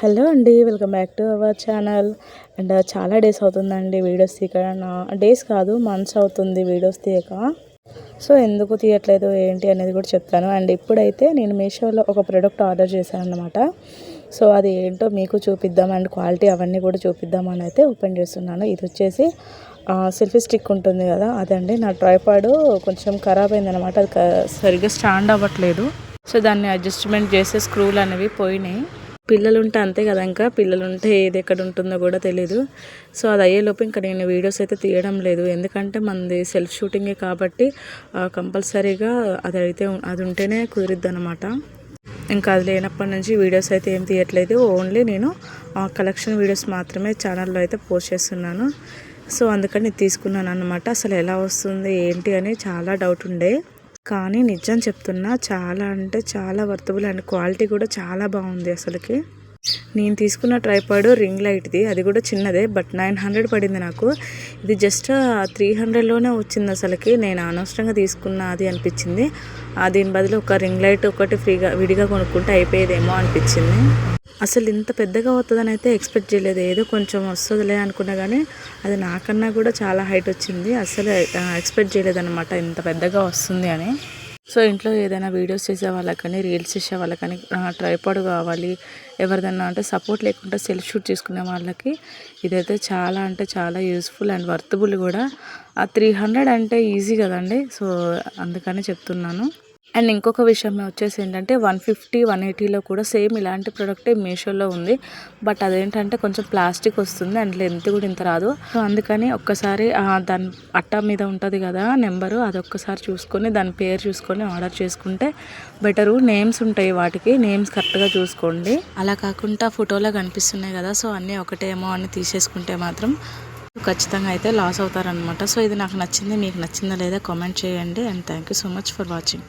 Hello అండి welcome back to our channel. And చాలా days అవుతుందండి వీడియోస్ తీయక డేస్ కాదు మంత్స్ అవుతుంది వీడియోస్ తీయక. సో ఎందుకు తీయట్లేదు ఏంటి అనేది కూడా చెప్తాను. అండ్ ఇప్పుడైతే నేను మీషోలో ఒక ప్రోడక్ట్ ఆర్డర్ చేశాను అనమాట సో అది ఏంటో మీకు చూపిద్దాం. అండ్ క్వాలిటీ అవన్నీ కూడా చూపిద్దామని అయితే ఓపెన్ చేస్తున్నాను. ఇది వచ్చేసి సెల్ఫీ స్టిక్ ఉంటుంది కదా అదండి. నా ట్రైపాడ్ కొంచెం ఖరాబ్ అయిందనమాట అది సరిగ్గా స్టాండ్ అవ్వట్లేదు. సో దాన్ని అడ్జస్ట్మెంట్ చేసే స్క్రూలు అనేవి పోయినాయి. పిల్లలు ఉంటే అంతే కదా ఇంకా? పిల్లలు ఉంటే ఏది ఎక్కడ ఉంటుందో కూడా తెలీదు. సో అది అయ్యేలోపు ఇంకా నేను వీడియోస్ అయితే తీయడం లేదు. ఎందుకంటే మనది సెల్ఫ్ షూటింగే కాబట్టి కంపల్సరీగా అది అయితే అది ఉంటేనే కుదిరిద్ది అనమాట ఇంకా అది లేనప్పటి నుంచి వీడియోస్ అయితే ఏం తీయట్లేదు. ఓన్లీ నేను కలెక్షన్ వీడియోస్ మాత్రమే ఛానల్లో అయితే పోస్ట్ చేస్తున్నాను. సో అందుకని తీసుకున్నాను అనమాట అసలు ఎలా వస్తుంది ఏంటి అని చాలా డౌట్ ఉండే. కానీ నిజం చెప్తున్నా చాలా అంటే చాలా వర్తబుల్ అండ్ క్వాలిటీ కూడా చాలా బాగుంది అసలుకి. నేను తీసుకున్న ట్రైపాడ్ రింగ్ లైట్ది అది కూడా చిన్నదే బట్ నైన్ హండ్రెడ్ పడింది నాకు. ఇది జస్ట్ త్రీ హండ్రెడ్లోనే వచ్చింది అసలుకి. నేను అనవసరంగా తీసుకున్న అది అనిపించింది. దీని బదులు ఒక రింగ్ లైట్ ఒకటి ఫ్రీగా విడిగా కొనుక్కుంటే అయిపోయేదేమో అనిపించింది. అసలు ఇంత పెద్దగా అవుతుందని అయితే ఎక్స్పెక్ట్ చేయలేదు. ఏదో కొంచెం వస్తుందిలే అనుకున్నా కానీ అది నాకన్నా కూడా చాలా హైట్ వచ్చింది. అసలు ఎక్స్పెక్ట్ చేయలేదన్నమాట ఇంత పెద్దగా వస్తుంది అని. సో ఇంట్లో ఏదైనా వీడియోస్ చేసే వాళ్ళకని రీల్స్ చేసే వాళ్ళకని ట్రైపాడ్ కావాలి. ఎవరిదన్నా అంటే సపోర్ట్ లేకుండా సెల్ఫ్ షూట్ చేసుకునే వాళ్ళకి ఇదైతే చాలా అంటే చాలా యూస్ఫుల్ అండ్ వర్తబుల్ కూడా. ఆ త్రీ హండ్రెడ్ అంటే ఈజీ కదండి. సో అందుకని చెప్తున్నాను. అండ్ ఇంకొక విషయం వచ్చేసి ఏంటంటే వన్ ఫిఫ్టీ వన్ ఎయిటీలో కూడా సేమ్ ఇలాంటి ప్రోడక్టే మీషోలో ఉంది. బట్ అదేంటంటే కొంచెం ప్లాస్టిక్ వస్తుంది అండ్ లెంత్ కూడా ఇంత రాదు. సో అందుకని ఒక్కసారి దాని అట్ట మీద ఉంటుంది కదా నెంబరు అది ఒక్కసారి చూసుకొని దాని పేరు చూసుకొని ఆర్డర్ చేసుకుంటే బెటరు. నేమ్స్ ఉంటాయి వాటికి నేమ్స్ కరెక్ట్గా చూసుకోండి. అలా కాకుండా ఫోటోలో కనిపిస్తున్నాయి కదా సో అన్నీ ఒకటేమో అని తీసేసుకుంటే మాత్రం ఖచ్చితంగా అయితే లాస్ అవుతారనమాట సో ఇది నాకు నచ్చింది మీకు నచ్చిందా లేదా కామెంట్ చేయండి. And thank you so much for watching.